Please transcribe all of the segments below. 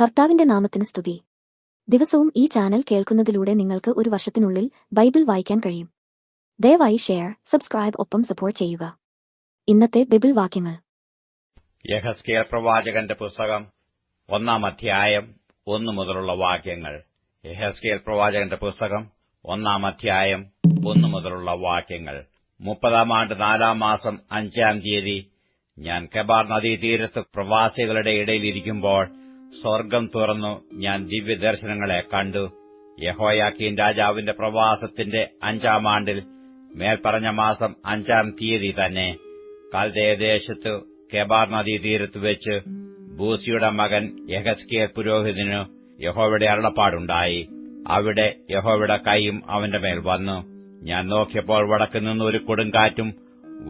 കർത്താവിന്റെ നാമത്തിന് സ്തുതി. ദിവസവും ഈ ചാനൽ കേൾക്കുന്നതിലൂടെ നിങ്ങൾക്ക് ഒരു വർഷത്തിനുള്ളിൽ ബൈബിൾ വായിക്കാൻ കഴിയും. ദയവായി ഷെയർ സബ്സ്ക്രൈബ് ഒപ്പം സപ്പോർട്ട് ചെയ്യുക. ഇന്നത്തെ ബൈബിൾ വാക്യങ്ങൾ. യഹസ്കേൽ പ്രവാചകന്റെ പുസ്തകം ഒന്നാം അധ്യായം ഒന്നു മുതലുള്ള വാക്യങ്ങൾ. യഹസ്കേൽ പ്രവാചകന്റെ പുസ്തകം ഒന്നാം അധ്യായം ഒന്നു മുതലുള്ള വാക്യങ്ങൾ. മുപ്പതാം ആണ്ട് നാലാം മാസം അഞ്ചാം തീയതി ഞാൻ കെബാർ നദീതീരത്ത് പ്രവാസികളുടെ ഇടയിലിരിക്കുമ്പോൾ സ്വർഗം തുറന്നു ഞാൻ ദിവ്യദർശനങ്ങളെ കണ്ടു. യഹോയാക്കീൻ രാജാവിന്റെ പ്രവാസത്തിന്റെ അഞ്ചാം ആണ്ടിൽ മേൽപ്പറഞ്ഞ മാസം അഞ്ചാം തീയതി തന്നെ കൽദേദേശത്ത് കെബാർ നദീതീരത്ത് വെച്ച് ബൂസിയുടെ മകൻ യഹസ്കിയ പുരോഹിതനു യഹോവയുടെ അരുളപ്പാടുണ്ടായി. അവിടെ യഹോവയുടെ കൈയും അവന്റെ മേൽ വന്നു. ഞാൻ നോക്കിയപ്പോൾ വടക്ക് നിന്ന് ഒരു കൊടുങ്കാറ്റും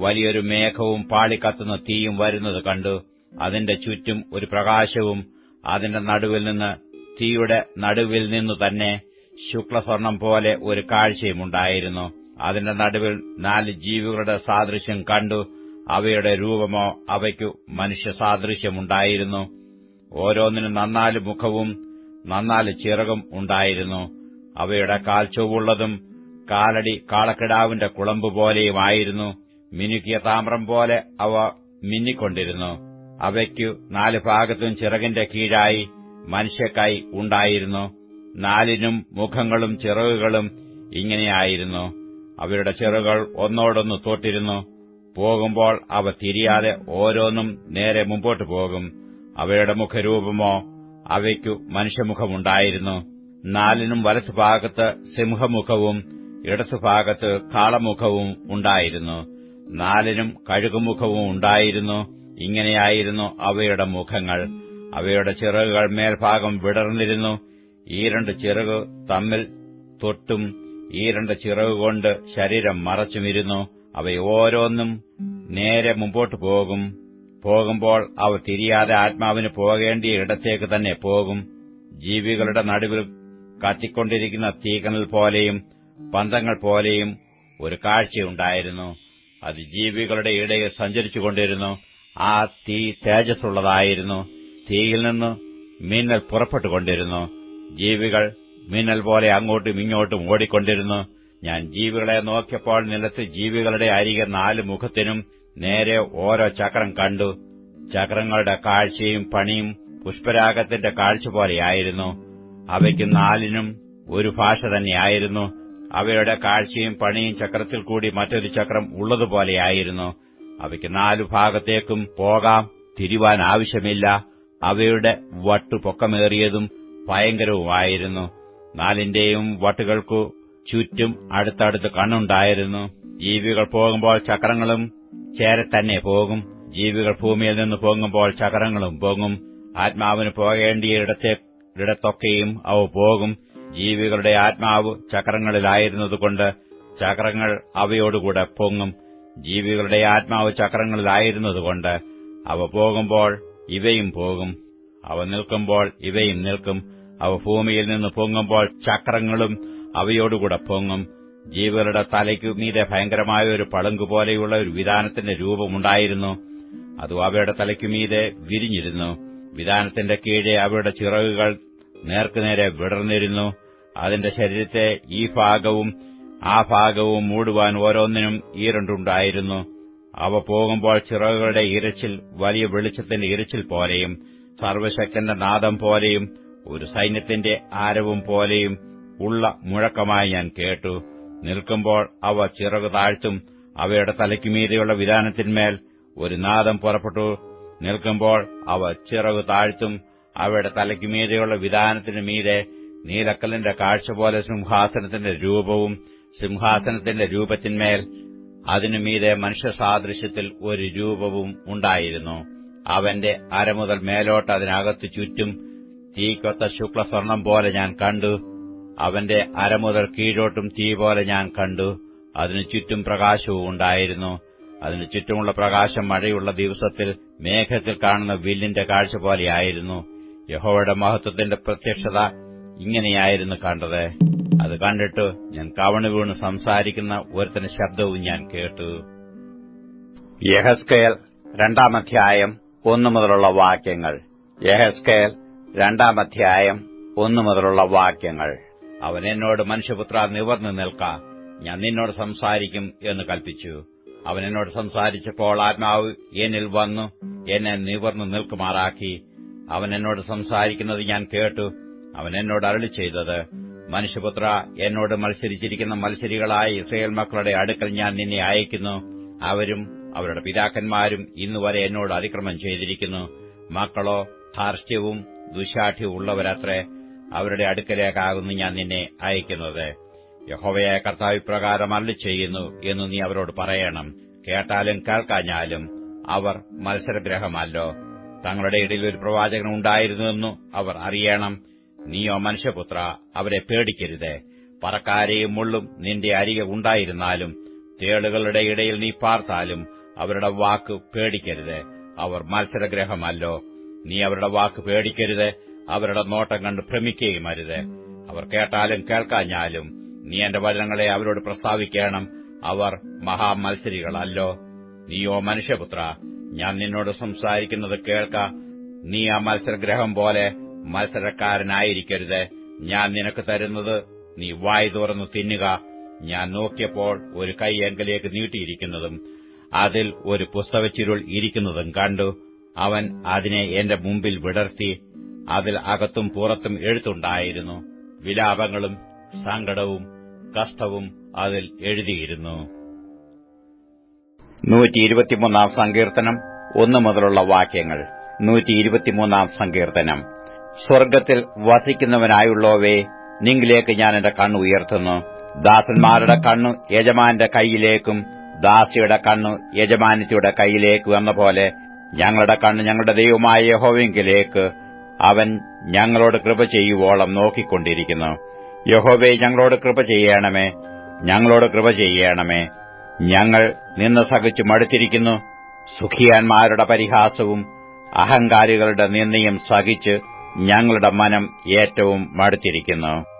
വലിയൊരു മേഘവും പാളിക്കത്തുന്ന തീയും വരുന്നത് കണ്ടു. അതിന്റെ ചുറ്റും ഒരു പ്രകാശവും അതിന്റെ നടുവിൽ നിന്ന് തീയുടെ നടുവിൽ നിന്നു തന്നെ ശുക്ലസ്വർണം പോലെ ഒരു കാഴ്ചയുമുണ്ടായിരുന്നു അതിന്റെ നടുവിൽ നാല് ജീവികളുടെ സാദൃശ്യം കണ്ടു. അവയുടെ രൂപമോ അവയ്ക്കു മനുഷ്യ സാദൃശ്യമുണ്ടായിരുന്നു ഓരോന്നിനും നന്നാൽ മുഖവും നന്നാൽ ചിറകും ഉണ്ടായിരുന്നു. അവയുടെ കാൽ ചൊവ്വുള്ളതും കാലടി കാളക്കിടാവിന്റെ കുളമ്പ് പോലെയുമായിരുന്നു മിനുക്കിയ താമ്രം പോലെ അവ മിന്നിക്കൊണ്ടിരുന്നു. അവയ്ക്കു നാല് ഭാഗത്തും ചിറകിന്റെ കീഴായി മനുഷ്യക്കായി ഉണ്ടായിരുന്നു. നാലിനും മുഖങ്ങളും ചിറകുകളും ഇങ്ങനെയായിരുന്നു. അവരുടെ ചിറകുകൾ ഒന്നോടൊന്ന് തോട്ടിരുന്നു പോകുമ്പോൾ അവ തിരിയാതെ ഓരോന്നും നേരെ മുമ്പോട്ട് പോകും. അവയുടെ മുഖരൂപമോ അവയ്ക്കു മനുഷ്യമുഖമുണ്ടായിരുന്നു. നാലിനും വലത്തുഭാഗത്ത് സിംഹമുഖവും ഇടത്തുഭാഗത്ത് കാളമുഖവും ഉണ്ടായിരുന്നു. നാലിനും കഴുകുമുഖവും ഉണ്ടായിരുന്നു. ഇങ്ങനെയായിരുന്നു അവയുടെ മുഖങ്ങൾ. അവയുടെ ചിറകുകൾ മേൽഭാഗം വിടർന്നിരുന്നു. ഈ രണ്ട് ചിറക് തമ്മിൽ തൊട്ടും ഈ രണ്ട് ചിറകുകൊണ്ട് ശരീരം മറച്ചുമിരുന്നു. അവ ഓരോന്നും നേരെ മുമ്പോട്ട് പോകും. പോകുമ്പോൾ അവ തിരിയാതെ ആത്മാവിന് പോകേണ്ടിയ ഇടത്തേക്ക് തന്നെ പോകും. ജീവികളുടെ നടുവിൽ കത്തിക്കൊണ്ടിരിക്കുന്ന തീകനൽ പോലെയും പന്തങ്ങൾ പോലെയും ഒരു കാഴ്ചയുണ്ടായിരുന്നു. അത് ജീവികളുടെ ഇടയിൽ സഞ്ചരിച്ചുകൊണ്ടിരുന്നു. ആ തീ തേജസ്സുള്ളതായിരുന്നു. തീയിൽ നിന്ന് മിന്നൽ പുറപ്പെട്ടുകൊണ്ടിരുന്നു. ജീവികൾ മിന്നൽ പോലെ അങ്ങോട്ടും ഇങ്ങോട്ടും ഓടിക്കൊണ്ടിരുന്നു. ഞാൻ ജീവികളെ നോക്കിയപ്പോൾ നിലത്ത് ജീവികളുടെ അരികെ നാല് മുഖത്തിനും നേരെ ഓരോ ചക്രം കണ്ടു. ചക്രങ്ങളുടെ കാഴ്ചയും പണിയും പുഷ്പരാഗത്തിന്റെ കാഴ്ച പോലെയായിരുന്നു. അവയ്ക്ക് നാലിനും ഒരു ഭാഷ തന്നെയായിരുന്നു. അവയുടെ കാഴ്ചയും പണിയും ചക്രത്തിൽ കൂടി മറ്റൊരു ചക്രം ഉള്ളതുപോലെയായിരുന്നു. അവയ്ക്ക് നാലു ഭാഗത്തേക്കും പോകാം. തിരിവാൻ ആവശ്യമില്ല. അവയുടെ വട്ടു പൊക്കമേറിയതും ഭയങ്കരവുമായിരുന്നു. നാലിന്റെയും വട്ടുകൾക്കു ചുറ്റും അടുത്തടുത്ത് കണ്ണുണ്ടായിരുന്നു. ജീവികൾ പോകുമ്പോൾ ചക്രങ്ങളും ചേരെ തന്നെ പോകും. ജീവികൾ ഭൂമിയിൽ നിന്ന് പോകുമ്പോൾ ചക്രങ്ങളും പോകും. ആത്മാവിന് പോകേണ്ടിയ ഇടത്തെ ഇടത്തൊക്കെയും അവ പോകും. ജീവികളുടെ ആത്മാവ് ചക്രങ്ങളിലായിരുന്നതുകൊണ്ട് ചക്രങ്ങൾ അവയോടുകൂടെ പൊങ്ങും. ജീവികളുടെ ആത്മാവ് ചക്രങ്ങളിലായിരുന്നതുകൊണ്ട് അവ പോകുമ്പോൾ ഇവയും പോകും. അവ നിൽക്കുമ്പോൾ ഇവയും നിൽക്കും. അവ ഭൂമിയിൽ നിന്ന് പൊങ്ങുമ്പോൾ ചക്രങ്ങളും അവയോടുകൂടെ പൊങ്ങും. ജീവികളുടെ തലയ്ക്കു മീതെ ഭയങ്കരമായ ഒരു പളുങ്കുപോലെയുള്ള ഒരു വിധാനത്തിന്റെ രൂപമുണ്ടായിരുന്നു. അത് അവയുടെ തലയ്ക്കുമീതെ വിരിഞ്ഞിരുന്നു. വിധാനത്തിന്റെ കീഴെ അവയുടെ ചിറകുകൾ നേർക്കുനേരെ വിടർന്നിരുന്നു. അതിന്റെ ശരീരത്തെ ഈ ഭാഗവും ആ ഭാഗവും മൂടുവാൻ ഓരോന്നിനും ഈരണ്ടുണ്ടായിരുന്നു. അവ പോകുമ്പോൾ ചിറകുകളുടെ ഇരച്ചിൽ വലിയ വെളിച്ചത്തിന്റെ ഇരച്ചിൽ പോലെയും സർവശക്തന്റെ നാദം പോലെയും ഒരു സൈന്യത്തിന്റെ ആരവും പോലെയും ഉള്ള മുഴക്കമായി ഞാൻ കേട്ടു. നിൽക്കുമ്പോൾ അവ ചിറക് താഴ്ത്തും അവയുടെ തലയ്ക്കുമീതെയുള്ള വിധാനത്തിന്മേൽ ഒരു നാദം പുറപ്പെട്ടു. നിൽക്കുമ്പോൾ അവ ചിറകു താഴ്ത്തും അവയുടെ തലയ്ക്കുമീതെയുള്ള വിധാനത്തിനു മീതെ നീലക്കല്ലിന്റെ കാഴ്ച പോലെ സിംഹാസനത്തിന്റെ രൂപവും സിംഹാസനത്തിന്റെ രൂപത്തിന്മേൽ അതിനുമീതെ മനുഷ്യസാദൃശ്യത്തിൽ ഒരു രൂപവും ഉണ്ടായിരുന്നു. അവന്റെ അരമുതൽ മേലോട്ട് അതിനകത്ത് ചുറ്റും തീക്കൊത്ത ശുക്ലസ്വർണം പോലെ ഞാൻ കണ്ടു. അവന്റെ അരമുതൽ കീഴോട്ടും തീ പോലെ ഞാൻ കണ്ടു. അതിനു ചുറ്റും പ്രകാശവും ഉണ്ടായിരുന്നു. അതിനു ചുറ്റുമുള്ള പ്രകാശം മഴയുള്ള ദിവസത്തിൽ മേഘത്തിൽ കാണുന്ന വില്ലിന്റെ കാഴ്ച പോലെയായിരുന്നു. യഹോവയുടെ മഹത്വത്തിന്റെ പ്രത്യക്ഷത ഇങ്ങനെയായിരുന്നു കണ്ടത്. അത് കണ്ടിട്ട് ഞാൻ കവണു വീണ് സംസാരിക്കുന്ന ഒരുത്തിന് ശബ്ദവും ഞാൻ കേട്ടു. യഹസ്കേൽ രണ്ടാം അധ്യായം ഒന്നു മുതലുള്ള വാക്യങ്ങൾ. യഹസ്കേൽ രണ്ടാം അധ്യായം ഒന്നു മുതലുള്ള വാക്യങ്ങൾ. അവൻ എന്നോട് മനുഷ്യപുത്ര നിവർന്നു നിൽക്ക. ഞാൻ നിന്നോട് സംസാരിക്കും എന്ന് കൽപ്പിച്ചു. അവൻ എന്നോട് സംസാരിച്ചപ്പോൾ ആത്മാവ് എന്നിൽ വന്നു എന്നെ നിവർന്നു നിൽക്കുമാറാക്കി. അവൻ എന്നോട് സംസാരിക്കുന്നത് ഞാൻ കേട്ടു. അവൻ എന്നോട് അരളി ചെയ്തത് മനുഷ്യപുത്ര എന്നോട് മത്സരിച്ചിരിക്കുന്ന മത്സരികളായ ഇസ്രയേൽ മക്കളുടെ അടുക്കൽ ഞാൻ നിന്നെ അയക്കുന്നു. അവരും അവരുടെ പിതാക്കന്മാരും ഇന്നുവരെ എന്നോട് അതിക്രമം ചെയ്തിരിക്കുന്നു. മക്കളോ ധാർഷ്ട്യവും ദുശാഠ്യവും ഉള്ളവരത്രേ അവരുടെ അടുക്കലേക്കാകുന്നു ഞാൻ നിന്നെ അയക്കുന്നത്. യഹോവയായ കർത്താവ് അല്ല ചെയ്യുന്നു എന്ന് നീ അവരോട് പറയണം. കേട്ടാലും കേൾക്കാഞ്ഞാലും അവർ മത്സരഗ്രഹമല്ലോ. തങ്ങളുടെ ഇടയിൽ ഒരു പ്രവാചകൻ ഉണ്ടായിരുന്നുവെന്നു അവർ അറിയണം. നീയോ മനുഷ്യപുത്ര അവരെ പേടിക്കരുത്. പറക്കാരെയും മുള്ളും നിന്റെ അരികെ ഉണ്ടായിരുന്നാലും തേളുകളുടെ ഇടയിൽ നീ പാർത്താലും അവരുടെ വാക്ക് പേടിക്കരുത്. അവർ മത്സരഗ്രഹമല്ലോ. നീ അവരുടെ വാക്ക് പേടിക്കരുത്. അവരുടെ നോട്ടം കണ്ട് ഭ്രമിക്കുകയും അരുത്. അവർ കേട്ടാലും കേൾക്കാഞ്ഞാലും നീ എന്റെ വചനങ്ങളെ അവരോട് പ്രസ്താവിക്കണം. അവർ മഹാമത്സരികളല്ലോ. നീയോ മനുഷ്യപുത്ര ഞാൻ നിന്നോട് സംസാരിക്കുന്നത് കേൾക്ക. നീ ആ മത്സരഗ്രഹം പോലെ മത്സരക്കാരനായിരിക്കരുത്. ഞാൻ നിനക്ക് തരുന്നത് നീ വായി തുറന്നു തിന്നുക. ഞാൻ നോക്കിയപ്പോൾ ഒരു കൈ എങ്കിലേക്ക് നീട്ടിയിരിക്കുന്നതും അതിൽ ഒരു പുസ്തകച്ചിരുൾ ഇരിക്കുന്നതും കണ്ടു. അവൻ അതിനെ എന്റെ മുമ്പിൽ വിടർത്തി അതിൽ അകത്തും പുറത്തും എഴുത്തുണ്ടായിരുന്നു. വിലാപങ്ങളും സങ്കടവും കഷ്ടവും അതിൽ എഴുതിയിരുന്നു. സങ്കീർത്തനം ഒന്നു മുതലുള്ള വാക്യങ്ങൾ. നൂറ്റി ഇരുപത്തിമൂന്നാം സങ്കീർത്തനം. സ്വർഗത്തിൽ വസിക്കുന്നവനായുള്ളവേ നിങ്ങളിലേക്ക് ഞാൻ എന്റെ കണ്ണു ഉയർത്തുന്നു. ദാസന്മാരുടെ കണ്ണു യജമാന്റെ കൈയിലേക്കും ദാസിയുടെ കണ്ണു യജമാനത്തിയുടെ കൈയിലേക്കും എന്ന പോലെ ഞങ്ങളുടെ കണ്ണ് ഞങ്ങളുടെ ദൈവമായ യഹോവെങ്കിലേക്ക് അവൻ ഞങ്ങളോട് കൃപ ചെയ്യുവോളം നോക്കിക്കൊണ്ടിരിക്കുന്നു. യഹോവെ ഞങ്ങളോട് കൃപ ചെയ്യണമേ. ഞങ്ങളോട് കൃപ ചെയ്യണമേ. ഞങ്ങൾ നിന്ന് സഹിച്ചു മടുത്തിരിക്കുന്നു. സുഖിയാന്മാരുടെ പരിഹാസവും അഹങ്കാരികളുടെ നിന്ദയും സഹിച്ച് ഞങ്ങളുടെ മനം ഏറ്റവും മടുത്തിരിക്കുന്നു.